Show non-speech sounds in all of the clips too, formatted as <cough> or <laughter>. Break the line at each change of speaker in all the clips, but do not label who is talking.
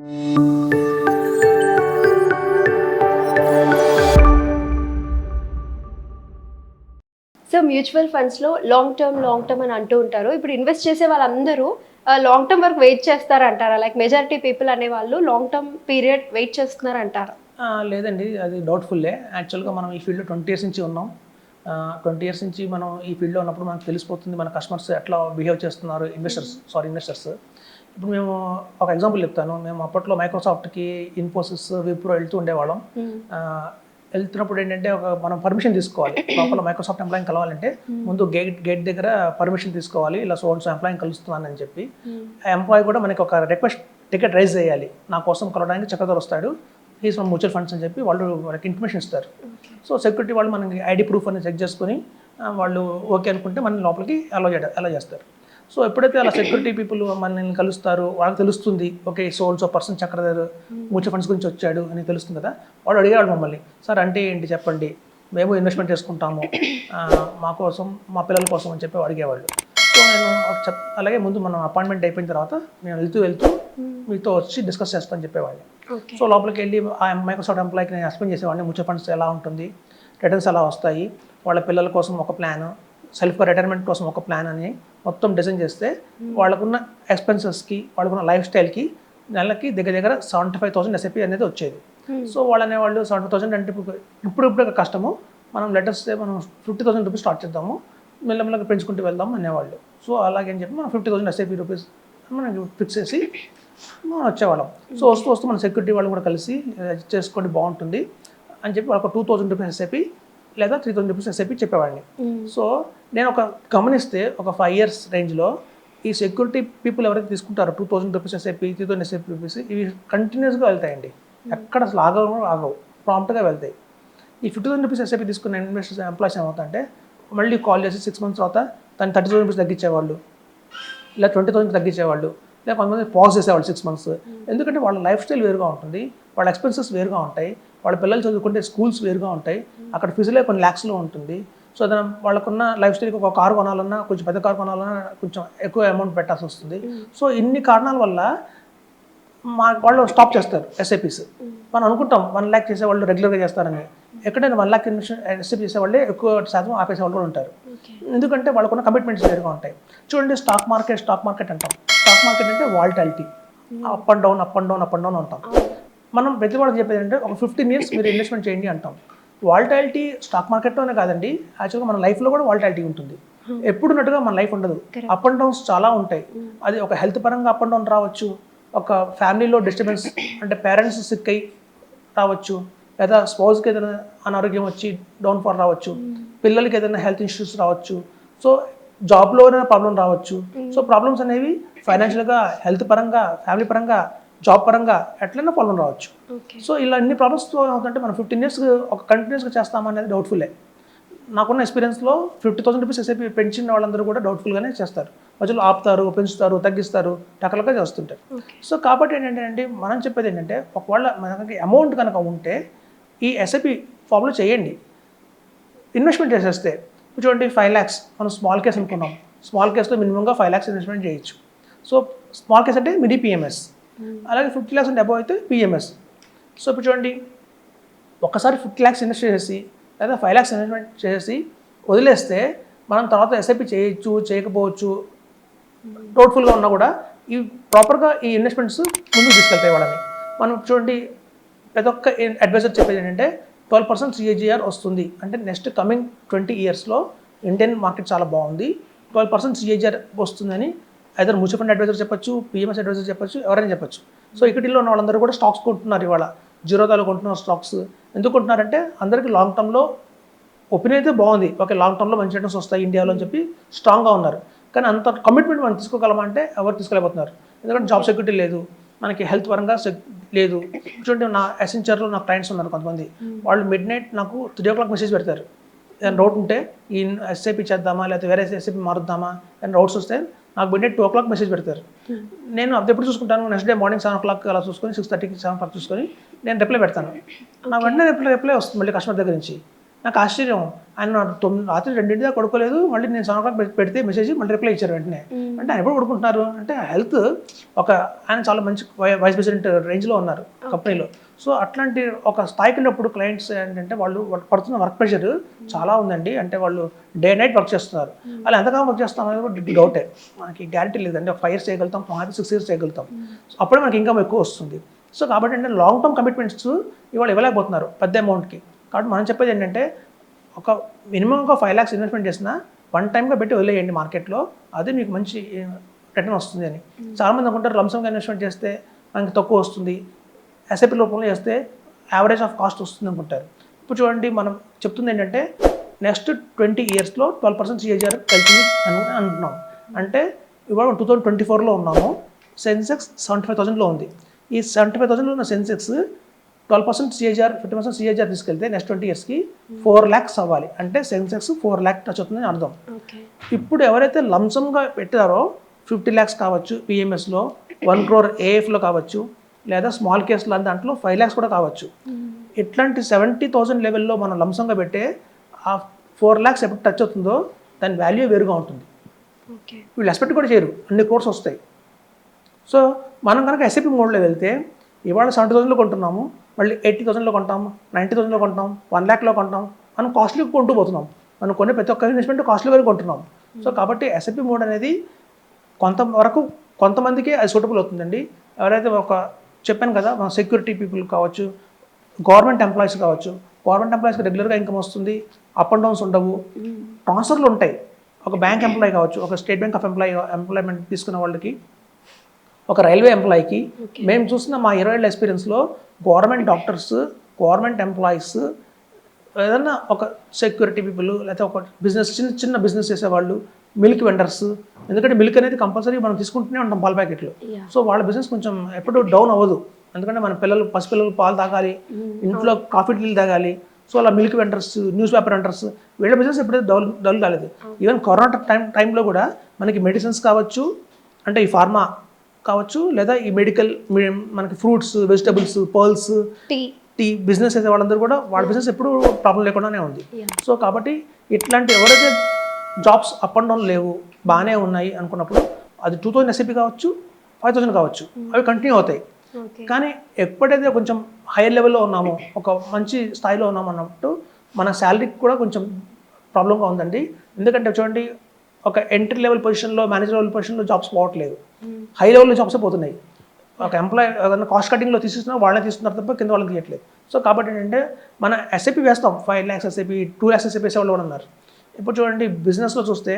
So mutual ఫండ్స్లో long term long term అని అంటూ ఉంటారు. ఇప్పుడు ఇన్వెస్ట్ చేసే వాళ్ళందరూ లాంగ్ టర్మ్ వరకు వెయిట్ చేస్తారంటారా? లైక్ మెజారిటీ పీపుల్ అనే వాళ్ళు లాంగ్ టర్మ్ పీరియడ్ వెయిట్ చేస్తున్నారంటారా?
అంటారు లేదండి. అది డౌట్ఫుల్లే. యాక్చువల్గా మనం ఈ ఫీల్డ్లో ట్వంటీ ఇయర్స్ నుంచి ఉన్నాం. ట్వంటీ ఇయర్స్ నుంచి మనం ఈ ఫీల్డ్లో ఉన్నప్పుడు మనకు తెలిసిపోతుంది మన కస్టమర్స్ ఎట్లా బిహేవ్ చేస్తున్నారు ఇన్వెస్టర్స్ సారీ ఇన్వెస్టర్స్. ఇప్పుడు మేము ఒక ఎగ్జాంపుల్ చెప్తాను. మేము అప్పట్లో మైక్రోసాఫ్ట్కి ఇన్ఫోసిస్ విప్రో వెళ్తూ ఉండేవాళ్ళం. ఆ, వెళ్తున్నప్పుడు ఏంటంటే ఒక మనం పర్మిషన్ తీసుకోవాలి. లోపల మైక్రోసాఫ్ట్ ఎంప్లాయీని కలవాలంటే ముందు గేట్ గేట్ దగ్గర పర్మిషన్ తీసుకోవాలి. ఇలా సో సో ఎంప్లాయీని కలుస్తున్నానని చెప్పి. ఆ ఎంప్లాయీ కూడా మనకి ఒక రిక్వెస్ట్ టికెట్ రైజ్ చేయాలి. నా కోసం కలవడానికి చక్రధర్ వస్తాడు. ఈజ్ ఫ్రమ్ మ్యూచువల్ ఫండ్స్ అని చెప్పి వాళ్ళు వాళ్ళకి ఇన్ఫర్మేషన్ ఇస్తారు. సో సెక్యూరిటీ వాళ్ళు మనకి ఐడి ప్రూఫ్ అని చెక్ చేసుకొని వాళ్ళు ఓకే అనుకుంటే మన లోపలికి అలో చేయడం అలో చేస్తారు. సో ఎప్పుడైతే అలా సెక్యూరిటీ పీపుల్ మనల్ని కలుస్తారు వాళ్ళకి తెలుస్తుంది okay so so person Chakradhar mutual funds గురించి వచ్చాడు అని తెలుస్తుంది కదా వాళ్ళు అడిగేవాళ్ళు మమ్మల్ని సార్ అంటే ఏంటి చెప్పండి మేము ఇన్వెస్ట్మెంట్ చేసుకుంటాము మా కోసం మా పిల్లల కోసం అని చెప్పి అడిగేవాళ్ళు. సో నేను చెప్ అలాగే ముందు మనం అపాయింట్మెంట్ అయిపోయిన తర్వాత నేను వెళ్తూ వెళ్తూ మీతో వచ్చి డిస్కస్ చేస్తాను చెప్పేవాడిని. సో లోపలికి వెళ్ళి ఆ మైక్రోసాఫ్ట్ ఎంప్లాయ్కి నేను ఎక్స్ప్లెయిన్ చేసేవాడిని మ్యూచువల్ ఫండ్స్ ఎలా ఉంటుంది రిటర్న్స్ ఎలా వస్తాయి వాళ్ళ పిల్లల కోసం ఒక ప్లాన్ సెల్ఫ్గా రిటైర్మెంట్ కోసం ఒక ప్లాన్ అని మొత్తం డిజైన్ చేస్తే వాళ్ళకున్న ఎక్స్పెన్సెస్కి వాళ్ళకున్న లైఫ్ స్టైల్కి నెలకి దగ్గర దగ్గర సెవెంటీ ఫైవ్ థౌసండ్ ఎస్ఐపి అనేది వచ్చేది. సో వాళ్ళు అనేవాళ్ళు సెవెంటీ థౌసండ్ అంటే ఇప్పుడు ఇప్పుడు ఇప్పుడు కష్టము. మనం లెటర్స్ మనం ఫిఫ్టీ థౌసండ్ రూపీస్ స్టార్ట్ చేద్దాము. మెల్లమెల్లగా పెంచుకుంటూ వెళ్దాం అనేవాళ్ళు. సో అలాగే అని చెప్పి మనం ఫిఫ్టీ థౌసండ్ ఎస్ఐపి రూపీస్ మనం ఫిక్స్ చేసి మనం వచ్చేవాళ్ళం. సో వస్తూ వస్తూ మన సెక్యూరిటీ వాళ్ళు కూడా కలిసి "ఇలా చేసుకోండి బాగుంటుంది అని చెప్పి వాళ్ళకి టూ థౌసండ్ రూపీస్ ఎస్ఐపి లేదా త్రీ థౌసండ్ రూపీస్ ఎస్ఐపి చెప్పేవాడిని. సో నేను ఒక గమనిస్తే ఒక ఫైవ్ ఇయర్స్ రేంజ్లో ఈ సెక్యూరిటీ పీపుల్ ఎవరైతే తీసుకుంటారో two thousand rupees SIP three thousand SIP rupees ఇవి కంటిన్యూస్గా వెళ్తాయండి. ఎక్కడ అసలు ఆగవు ఆగవు. ప్రాంప్ట్గా వెళ్తాయి. ఈ ఫిఫ్టీ థౌసండ్ రూపీస్ ఎస్ఐపి తీసుకున్న ఇన్వెస్టర్స్ ఎంప్లాయీస్ ఏమవుతుందంటే మళ్ళీ కాల్ చేసి సిక్స్ మంత్స్ తర్వాత దాన్ని థర్టీ థౌసండ్ రూపీస్ తగ్గించేవాళ్ళు ఇలా ట్వంటీ థౌసండ్ తగ్గించేవాళ్ళు లేదా కొంతమంది పాజ్ చేసేవాళ్ళు సిక్స్ మంత్స్ ఎందుకంటే వాళ్ళ లైఫ్ స్టైల్ వేరుగా ఉంటుంది వాళ్ళ ఎక్స్పెన్సెస్ వేరుగా ఉంటాయి వాళ్ళ పిల్లలు చదువుకుంటే స్కూల్స్ వేరుగా ఉంటాయి. అక్కడ ఫీజులే కొన్ని ల్యాక్స్లో ఉంటుంది. సో దాని వాళ్ళకున్న లైఫ్ స్టైల్కి ఒక కారు కొనాలన్నా కొంచెం పెద్ద కారు కొనాలన్నా కొంచెం ఎక్కువ అమౌంట్ పెట్టాల్సి వస్తుంది. సో ఇన్ని కారణాల వల్ల మా వాళ్ళు స్టాప్ చేస్తారు ఎస్ఐపీస్ మనం అనుకుంటాం వన్ ల్యాక్ చేసే వాళ్ళు రెగ్యులర్గా చేస్తారని. ఎక్కడైనా వన్ ల్యాక్ ఎస్ఐపీ చేసే వాళ్ళే ఎక్కువ శాతం ఆపేసే వాళ్ళు కూడా ఉంటారు. ఎందుకంటే వాళ్ళకున్న కమిట్మెంట్స్ వేరుగా ఉంటాయి. చూడండి స్టాక్ మార్కెట్ స్టాక్ మార్కెట్ అంటాం. స్టాక్ మార్కెట్ అంటే volatility up and down up and down up and down అంటాం. మనం ప్రతి వాళ్ళకి చెప్పేది ఏంటంటే ఒక ఫిఫ్టీన్ ఇయర్స్ మీరు <coughs> ఇన్వెస్ట్మెంట్ చేయండి అంటాం. వాల్టాలిటీ స్టాక్ మార్కెట్లోనే కాదండి యాక్చువల్గా మన లైఫ్లో కూడా వాల్టాలిటీ ఉంటుంది. ఎప్పుడు ఉన్నట్టుగా మన లైఫ్ ఉండదు. అప్ అండ్ డౌన్స్ చాలా ఉంటాయి. అది ఒక హెల్త్ పరంగా అప్ అండ్ డౌన్ రావచ్చు ఒక ఫ్యామిలీలో డిస్టర్బెన్స్ <coughs> అంటే పేరెంట్స్ సిక్ అయ్యి రావచ్చు లేదా స్పౌజ్కి ఏదైనా అనారోగ్యం వచ్చి డౌన్ ఫాల్ రావచ్చు పిల్లలకి ఏదైనా హెల్త్ ఇష్యూస్ రావచ్చు సో జాబ్లో ఏదైనా ప్రాబ్లం రావచ్చు. సో ప్రాబ్లమ్స్ అనేవి ఫైనాన్షియల్గా హెల్త్ పరంగా ఫ్యామిలీ పరంగా జాబ్ పరంగా ఎట్లైనా ప్రాబ్లం రావచ్చు. సో ఇలా అన్ని ప్రాబ్లమ్స్తో ఏమవుతుందంటే మనం ఫిఫ్టీన్ ఇయర్స్ ఒక కంటిన్యూస్గా చేస్తామనేది డౌట్ఫుల్లే నాకున్న ఎక్స్పీరియన్స్లో ఫిఫ్టీ థౌసండ్ రూపీస్ ఎస్ఐపి పెంచిన వాళ్ళందరూ కూడా డౌట్ఫుల్గానే చేస్తారు. మధ్యలో ఆపుతారు పెంచుతారు తగ్గిస్తారు రకరకాలుగా చేస్తుంటారు. సో కాబట్టి ఏంటంటే మనం చెప్పేది ఏంటంటే ఒకవేళ మనకి అమౌంట్ కనుక ఉంటే ఈ ఎస్ఐపి ఫామ్లో చేయండి. ఇన్వెస్ట్మెంట్ చేసేస్తే చూడండి ఫైవ్ ల్యాక్స్ మనం స్మాల్ కేస్ అనుకున్నాం. స్మాల్ కేస్లో మినిమంగా ఫైవ్ ల్యాక్స్ ఇన్వెస్ట్మెంట్ చేయొచ్చు. సో స్మాల్ కేస్ అంటే మినీ పిఎంఎస్ Hmm. అలాగే ఫిఫ్టీ ల్యాక్స్ అంటే అబౌవ్ అయితే పిఎంఎస్ సో ఇప్పుడు చూడండి ఒకసారి ఫిఫ్టీ ల్యాక్స్ ఇన్వెస్ట్ చేసి లేదా ఫైవ్ ల్యాక్స్ ఇన్వెస్ట్మెంట్ చేసి వదిలేస్తే మనం తర్వాత ఎస్ఐపి చేయొచ్చు చేయకపోవచ్చు డౌట్ఫుల్గా ఉన్నా కూడా ఈ ప్రాపర్గా ఈ ఇన్వెస్ట్మెంట్స్ ముందుకు తీసుకెళ్తాయి వాళ్ళని. మనం చూడండి ప్రతి ఒక్క అడ్వైజర్ చెప్పేది ఏంటంటే ట్వెల్వ్ పర్సెంట్ సిఏజీఆర్ వస్తుంది. అంటే నెక్స్ట్ కమింగ్ ట్వంటీ ఇయర్స్లో ఇండియన్ మార్కెట్ చాలా బాగుంది. ట్వెల్వ్ పర్సెంట్ సిఏజీఆర్ వస్తుందని ఐదర్ మ్యూచువల్ ఫండ్ అడ్వైజర్ చెప్పొచ్చు పిఎంఎస్ అడ్వైజర్ చెప్పొచ్చు ఎవరైనా చెప్పొచ్చు. సో ఇక్కడిలో ఉన్న వాళ్ళందరూ కూడా స్టాక్స్ కొంటున్నారు ఇవాళ. జీరోదాలో కొంటున్నారు స్టాక్స్ ఎందుకు కొంటున్నారంటే అందరికీ లాంగ్ టర్మ్లో ఒపీనియన్ అయితే బాగుంది. ఓకే లాంగ్ టర్మ్లో మంచి రిటర్న్స్ వస్తాయి ఇండియాలో అని చెప్పి స్ట్రాంగ్గా ఉన్నారు. కానీ అంత కమిట్మెంట్ మనం తీసుకోగలమా అంటే ఎవరు తీసుకోలేకపోతున్నారు. ఎందుకంటే జాబ్ సెక్యూరిటీ లేదు. మనకి హెల్త్ పరంగా లేదు. చూడండి నా ఎసెన్చర్లో నా క్లయింట్స్ ఉన్నారు కొంతమంది. వాళ్ళు మిడ్ నైట్ నాకు త్రీ ఓ క్లాక్ మెసేజ్ పెడతారు. ఏదైనా డౌట్ ఉంటే ఈ ఎస్ఐపి చేద్దామా లేకపోతే వేరే ఎస్ఐపి మారుద్దామా ఏదైనా డౌట్స్ వస్తే నాకు night two o'clock message పెడతారు నేను అది ఎప్పుడు చూసుకుంటాను? Next day morning seven o'clock అలా చూసుకొని సిక్స్ థర్టీకి సెవెన్ క్లాక్ చూసుకొని నేను రిప్లై పెడతాను. నా వెంటనే రిప్లై రిప్లై వస్తుంది మళ్ళీ కస్టమర్ దగ్గర నుంచి. నాకు ఆశ్చర్యం. ఆయన తొమ్మిది రాత్రి రెండింటి దాకా పడుకోలేదు. మళ్ళీ నేను సెవెన్ పెడితే మెసేజ్ మళ్ళీ రిప్లై ఇచ్చారు వెంటనే. అంటే ఆయన ఎప్పుడు పడుకుంటున్నారు? అంటే హెల్త్ ఒక ఆయన చాలా మంచి వైస్ ప్రెసిడెంట్ రేంజ్లో ఉన్నారు కంపెనీలో. సో అట్లాంటి ఒక స్థాయికి వెళ్ళినప్పుడు క్లయింట్స్ ఏంటంటే వాళ్ళు పడుతున్న వర్క్ ప్రెషర్ చాలా ఉందండి. అంటే వాళ్ళు డే నైట్ వర్క్ చేస్తున్నారు. వాళ్ళు ఎంతకాలం వర్క్ చేస్తాం అనేది కూడా డౌటే. మనకి గ్యారంటీ లేదండి. ఒక ఫైవ్ ఇయర్స్ చేయగలుగుతాం ఫైవ్ సిక్స్ ఇయర్స్ చేయగలుగుతాం. అప్పుడే మనకి ఇన్కమ్ ఎక్కువ వస్తుంది. సో కాబట్టి అంటే లాంగ్ టర్మ్ కమిట్మెంట్స్ ఇవాళ ఇవ్వలేకపోతున్నారు పెద్ద అమౌంట్కి. కాబట్టి మనం చెప్పేది ఏంటంటే ఒక మినిమం ఒక ఫైవ్ ల్యాక్స్ ఇన్వెస్ట్మెంట్ చేసినా వన్ టైమ్గా పెట్టి వదిలేయండి మార్కెట్లో. అదే మీకు మంచి రిటర్న్ వస్తుంది అని. చాలామంది అనుకుంటారు లంసంగా ఇన్వెస్ట్మెంట్ చేస్తే మనకి తక్కువ వస్తుంది. ఎస్ఐపి రూపంలో చేస్తే యావరేజ్ ఆఫ్ కాస్ట్ వస్తుంది అనుకుంటారు. ఇప్పుడు చూడండి మనం చెప్తుంది ఏంటంటే నెక్స్ట్ ట్వంటీ ఇయర్స్లో ట్వెల్వ్ పర్సెంట్ సిఏజీఆర్ వెళ్తుంది అని అంటున్నాం. అంటే ఇవాళ టూ థౌజండ్ ట్వంటీ ఫోర్లో ఉన్నాము. సెన్సెక్స్ సెవెంటీ ఫైవ్ థౌసండ్లో ఉంది. ఈ సెవెంటీ ఫైవ్ థౌసండ్లో ఉన్న Sensex twelve percent CAGR fifty percent CAGR తీసుకెళ్తే నెక్స్ట్ ట్వంటీ ఇయర్స్కి ఫోర్ ల్యాక్స్ అవ్వాలి. అంటే సెన్సెక్స్ ఫోర్ ల్యాక్ టచ్ అవుతుందని అర్థం. ఇప్పుడు ఎవరైతే లంసంగా పెట్టారో ఫిఫ్టీ ల్యాక్స్ కావచ్చు పిఎంఎస్లో వన్ క్రోర్ ఏఎఫ్లో కావచ్చు లేదా స్మాల్ కేసులో దాంట్లో ఫైవ్ ల్యాక్స్ కూడా కావచ్చు. ఇట్లాంటి సెవెంటీ థౌసండ్ లెవెల్లో మనం లంసంగా పెట్టే ఆ ఫోర్ ల్యాక్స్ ఎప్పుడు టచ్ అవుతుందో దాని వాల్యూ వేరుగా ఉంటుంది. వీళ్ళు ఎక్స్పెక్ట్ కూడా చేయరు. అన్ని కోర్స్ వస్తాయి. సో మనం కనుక ఎస్ఐపి మోడ్లో వెళ్తే ఇవాళ సెవెంటీ థౌసండ్లో కొంటున్నాము మళ్ళీ ఎయిటీ థౌసండ్లో కొంటాం నైంటీ థౌసండ్లో కొంటాం వన్ ల్యాక్లో కొంటాం మనం కాస్ట్లీ కొంటూ పోతున్నాం. మనం కొనే ప్రతి ఒక్క ఇన్వెస్ట్మెంట్ కాస్ట్లీ వరకు కొంటున్నాం సో కాబట్టి ఎస్ఐపి మోడ్ అనేది కొంతవరకు కొంతమందికే అది సూటబుల్ అవుతుందండి. ఎవరైతే ఒక చెప్పాను కదా మన సెక్యూరిటీ పీపుల్ కావచ్చు గవర్నమెంట్ ఎంప్లాయీస్ కావచ్చు గవర్నమెంట్ ఎంప్లాయీస్కి రెగ్యులర్గా ఇన్కమ్ వస్తుంది అప్ అండ్ డౌన్స్ ఉండవు. ట్రాన్స్ఫర్లు ఉంటాయి. ఒక బ్యాంక్ ఎంప్లాయీ కావచ్చు ఒక state bank of employee employment తీసుకున్న వాళ్ళకి ఒక రైల్వే ఎంప్లాయీకి మేము చూసిన మా ఇరవై ఏళ్ళ ఎక్స్పీరియన్స్లో గవర్నమెంట్ డాక్టర్స్ గవర్నమెంట్ ఎంప్లాయీస్ ఏదన్నా ఒక సెక్యూరిటీ పీపుల్ లేకపోతే ఒక బిజినెస్ చిన్న చిన్న బిజినెస్ చేసేవాళ్ళు మిల్క్ వెండర్స్ ఎందుకంటే మిల్క్ అనేది కంపల్సరీ మనం తీసుకుంటూనే ఉంటాం పాల ప్యాకెట్లు. సో వాళ్ళ బిజినెస్ కొంచెం ఎప్పుడు డౌన్ అవ్వదు. ఎందుకంటే మన పిల్లలు పసిపిల్లలు పాలు తాగాలి ఇంట్లో కాఫీ టీలు తాగాలి. సో అలా milk vendors newspaper vendors వీళ్ళ బిజినెస్ ఎప్పుడైతే డౌన్ డౌన్ కాలేదు. ఈవెన్ కరోనా టైం టైంలో కూడా మనకి మెడిసిన్స్ కావచ్చు అంటే ఈ ఫార్మా కావచ్చు లేదా ఈ మెడికల్ మనకి fruits vegetables pearls
tea
tea business చేసే వాళ్ళందరూ కూడా వాళ్ళ బిజినెస్ ఎప్పుడు ప్రాబ్లం లేకుండానే ఉంది. సో కాబట్టి ఇట్లాంటి ఎవరైతే జాబ్స్ అప్ అండ్ డౌన్ లేవు బాగానే ఉన్నాయి అనుకున్నప్పుడు అది టూ థౌజండ్ ఎస్ఐపి కావచ్చు ఫైవ్ థౌసండ్ కావచ్చు అవి కంటిన్యూ అవుతాయి. కానీ ఎప్పుడైతే కొంచెం హైయర్ లెవెల్లో ఉన్నామో ఒక మంచి స్థాయిలో ఉన్నామో అన్నట్టు మన శాలరీకి కూడా కొంచెం ప్రాబ్లంగా ఉందండి. ఎందుకంటే చూడండి ఒక ఎంట్రీ లెవెల్ పొజిషన్లో మేనేజర్ లెవెల్ పొజిషన్లో జాబ్స్ పోవట్లేదు. హై లెవెల్లో జాబ్స్ పోతున్నాయి. ఒక ఎంప్లాయ్ ఏదైనా కాస్ట్ కటింగ్లో తీసిస్తున్నా వాళ్ళని తీస్తున్నారు తప్ప కింద వాళ్ళకి తీయట్లేదు. సో కాబట్టి ఏంటంటే మన ఎస్ఐపి వేస్తాం. Five lakhs SIP two lakhs SIP వేసే వాళ్ళు కూడా ఉన్నారు. ఇప్పుడు చూడండి బిజినెస్లో చూస్తే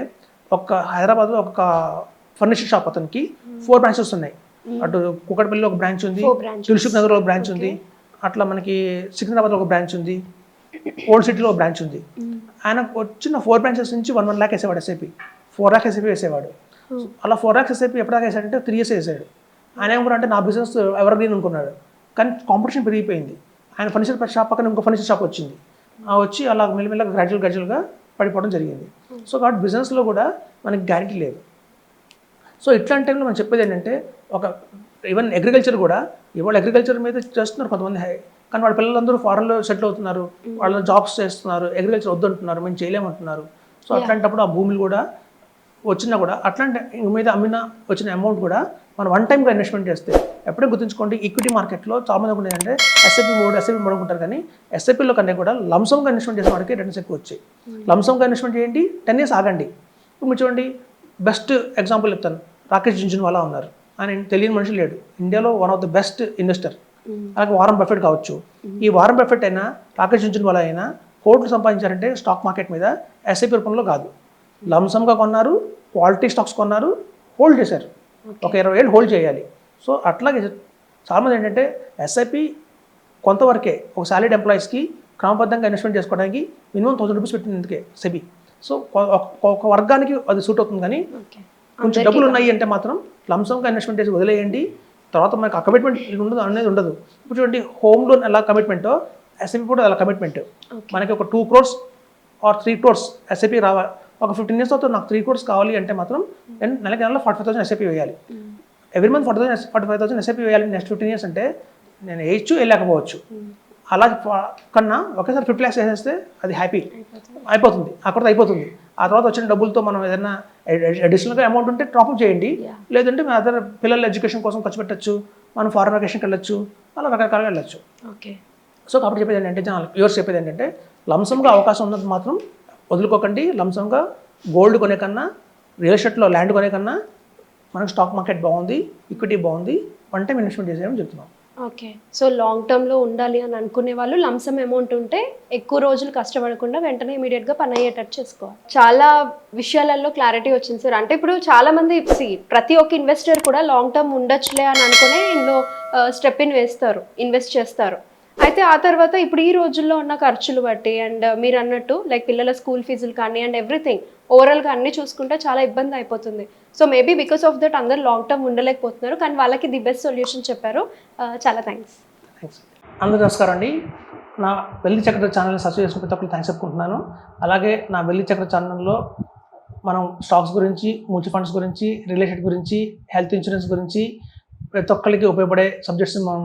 ఒక హైదరాబాద్లో ఒక ఫర్నిచర్ షాప్ అతనికి ఫోర్ బ్రాంచెస్ ఉన్నాయి అటు కుక్కడపల్లిలో ఒక బ్రాంచ్ ఉంది. దిల్సుఖ్ నగర్లో ఒక బ్రాంచ్ ఉంది అట్లా మనకి సికింద్రాబాద్లో ఒక బ్రాంచ్ ఉంది. ఓల్డ్ సిటీలో బ్రాంచ్ ఉంది. ఆయన వచ్చిన ఫోర్ బ్రాంచెస్ నుంచి వన్ వన్ ల్యాక్ వేసేవాడు ఎస్ఐపి ఫోర్ ల్యాక్ ఎస్ఐపి వేసేవాడు. అలా ఫోర్ ల్యాక్స్ ఎస్ఐపి ఎప్పటిదాకా వేసాడంటే త్రీ ఇయర్స్ వేసాడు. ఆయన ఏమనుకున్నా అంటే నా బిజినెస్ ఎవర్ గ్రీన్ అనుకున్నాడు. కానీ కాంపిటీషన్ పెరిగిపోయింది. ఆయన ఫర్నిచర్ షాప్ పక్కన ఇంకో ఫర్నిచర్ షాప్ వచ్చింది. ఆ వచ్చి అలా మెల్లమెల్లగా గ్రాడ్యువల్ గ్రాడ్యువల్గా పడిపోవడం జరిగింది. సో కాబట్టి బిజినెస్లో కూడా మనకి గ్యారంటీ లేదు. సో ఇట్లాంటి టైంలో మనం చెప్పేది ఏంటంటే ఒక ఈవెన్ అగ్రికల్చర్ కూడా ఇవాళ అగ్రికల్చర్ మీద చేస్తున్నారు కొంతమంది హై కానీ వాళ్ళ పిల్లలందరూ ఫారెన్లో సెటిల్ అవుతున్నారు. వాళ్ళు జాబ్స్ చేస్తున్నారు. అగ్రికల్చర్ వద్దంటున్నారు. మేము చేయలేమంటున్నారు. సో అట్లాంటప్పుడు ఆ భూములు కూడా వచ్చినా కూడా అట్లాంటి మీద అమ్మిన వచ్చిన అమౌంట్ కూడా మనం వన్ టైంగా ఇన్వెస్ట్మెంట్ చేస్తే ఎప్పుడే గుర్తుంచుకోండి ఈక్విటీ మార్కెట్లో చాలా మంది అనుకునేది అంటే ఎస్ఐపి మోడ్ ఎస్ఐపి మోడ్ అనుకుంటారు కానీ ఎస్ఐపిలో కన్నా కూడా లంసంగా ఇన్వెస్ట్మెంట్ చేసిన వాడికి రిటర్న్స్ ఎక్కువ వచ్చాయి. లంసంగా ఇన్వెస్ట్మెంట్ చేయండి టెన్ ఇయర్స్ ఆగండి. ఇప్పుడు మీరు చూడండి బెస్ట్ ఎగ్జాంపుల్ చెప్తాను. రాకేష్ జుంజున్వాలా ఉన్నారు. ఆయన తెలియని మనిషి లేడు. ఇండియాలో one of the best investor అలాగే వారం బఫెట్ కావచ్చు. ఈ వారం బఫెట్ అయినా రాకేష్ జుంజున్వాలా అయినా కోట్లు సంపాదించారంటే స్టాక్ మార్కెట్ మీద ఎస్ఐపి రూపంలో కాదు. లంసంగా కొన్నారు క్వాలిటీ స్టాక్స్ కొన్నారు హోల్డ్ చేశారు. ఒక ఇరవై ఏళ్ళు హోల్డ్ చేయాలి. సో అట్లాగే చాలామంది ఏంటంటే ఎస్ఐపి కొంతవరకే ఒక సాలిడ్ ఎంప్లాయీస్కి క్రమబద్ధంగా ఇన్వెస్ట్మెంట్ చేసుకోవడానికి మినిమం థౌసండ్ రూపీస్ పెట్టినందుకే సెబి సో ఒక- వర్గానికి అది సూట్ అవుతుంది కానీ కొంచెం డబ్బులు ఉన్నాయి అంటే మాత్రం లంసంగా ఇన్వెస్ట్మెంట్ చేసి వదిలేయండి. తర్వాత మనకు ఆ కమిట్మెంట్ ఉండదు అనేది ఉండదు. ఇప్పుడు చూడండి హోమ్ లోన్ ఎలా కమిట్మెంటో ఎస్ఐపి కూడా అలా కమిట్మెంట్ మనకి ఒక two crores or three crores SIP రావాలి ఒక ఫిఫ్టీన్ ఇయర్స్ తర్వాత నాకు త్రీ క్రోర్స్ కావాలి అంటే మాత్రం నేను నెలకి నెలలో ఫార్టీ ఫైవ్ థౌసండ్ ఎస్ఐపి వేయాలి. Every month forty thousand forty five thousand SIP వేయాలి నెక్స్ట్ ఫిఫ్టీన్ ఇయర్స్ అంటే నేను వేయచ్చు వేయలేకపోవచ్చు అలా ఫ- కన్నా ఒకేసారి ఫిఫ్టీ ల్యాక్స్ వేసేస్తే అది హ్యాపీ అయిపోతుంది. అక్కడ అయిపోతుంది. ఆ తర్వాత వచ్చిన డబ్బులతో మనం ఏదైనా అడిషనల్గా అమౌంట్ ఉంటే టాప్అప్ చేయండి. లేదంటే మన అదర్ పిల్లల ఎడ్యుకేషన్ కోసం ఖర్చు పెట్టచ్చు మనం ఫారెన్ వెకేషన్కి వెళ్ళొచ్చు అలా రకరకాలుగా వెళ్ళొచ్చు.
ఓకే
సో కాబట్టి చెప్పేది ఏంటంటే జనాలు వ్యూవర్స్ చెప్పేది ఏంటంటే లంసంగా అవకాశం ఉన్నది మాత్రం వదులుకోకండి. లంసంగా గోల్డ్ కొనే కన్నా రియల్ ఎస్టేట్లో ల్యాండ్ కొనే కన్నా మనకు స్టాక్ మార్కెట్ బాగుంది ఈక్విటీ బాగుంది వన్ టైం ఇన్వెస్ట్మెంట్ చేసేయడం చెప్తున్నాం.
ఓకే. సో లాంగ్ టర్మ్లో ఉండాలి అని అనుకునే వాళ్ళు లంసమ్ అమౌంట్ ఉంటే ఎక్కువ రోజులు కష్టపడకుండా వెంటనే ఇమీడియట్గా పని అయ్యేటట్టు చేసుకోవాలి. చాలా విషయాలలో క్లారిటీ వచ్చింది సార్. అంటే ఇప్పుడు చాలా మంది ప్రతి ఒక్క ఇన్వెస్టర్ కూడా లాంగ్ టర్మ్ ఉండొచ్చులే అని అనుకునే ఇందులో స్టెప్ ఇన్ వేస్తారు ఇన్వెస్ట్ చేస్తారు. అయితే ఆ తర్వాత ఇప్పుడు ఈ రోజుల్లో ఉన్న ఖర్చులు బట్టి అండ్ uh, మీరు అన్నట్టు లైక్ పిల్లల స్కూల్ ఫీజులు కానీ అండ్ ఎవ్రీథింగ్ ఓవరాల్గా అన్ని చూసుకుంటే చాలా ఇబ్బంది అయిపోతుంది. So maybe because of that అందరు లాంగ్ టర్మ్ ఉండలేకపోతున్నారు. కానీ వాళ్ళకి ది బెస్ట్ సొల్యూషన్ చెప్పారు. Uh, చాలా థ్యాంక్స్
థ్యాంక్స్ అందరూ నమస్కారం అండి. నా వెళ్ళి చక్ర ఛానల్ని సబ్స్క్రైబ్ చేసిన ప్రతి ఒక్కరు థ్యాంక్స్ చెప్పుకుంటున్నాను. అలాగే నా వెళ్ళి చక్ర ఛానల్లో మనం స్టాక్స్ గురించి మ్యూచువల్ ఫండ్స్ గురించి రియల్ ఎస్టేట్ గురించి హెల్త్ ఇన్సూరెన్స్ గురించి ప్రతి ఒక్కరికి ఉపయోగపడే సబ్జెక్ట్స్ మనం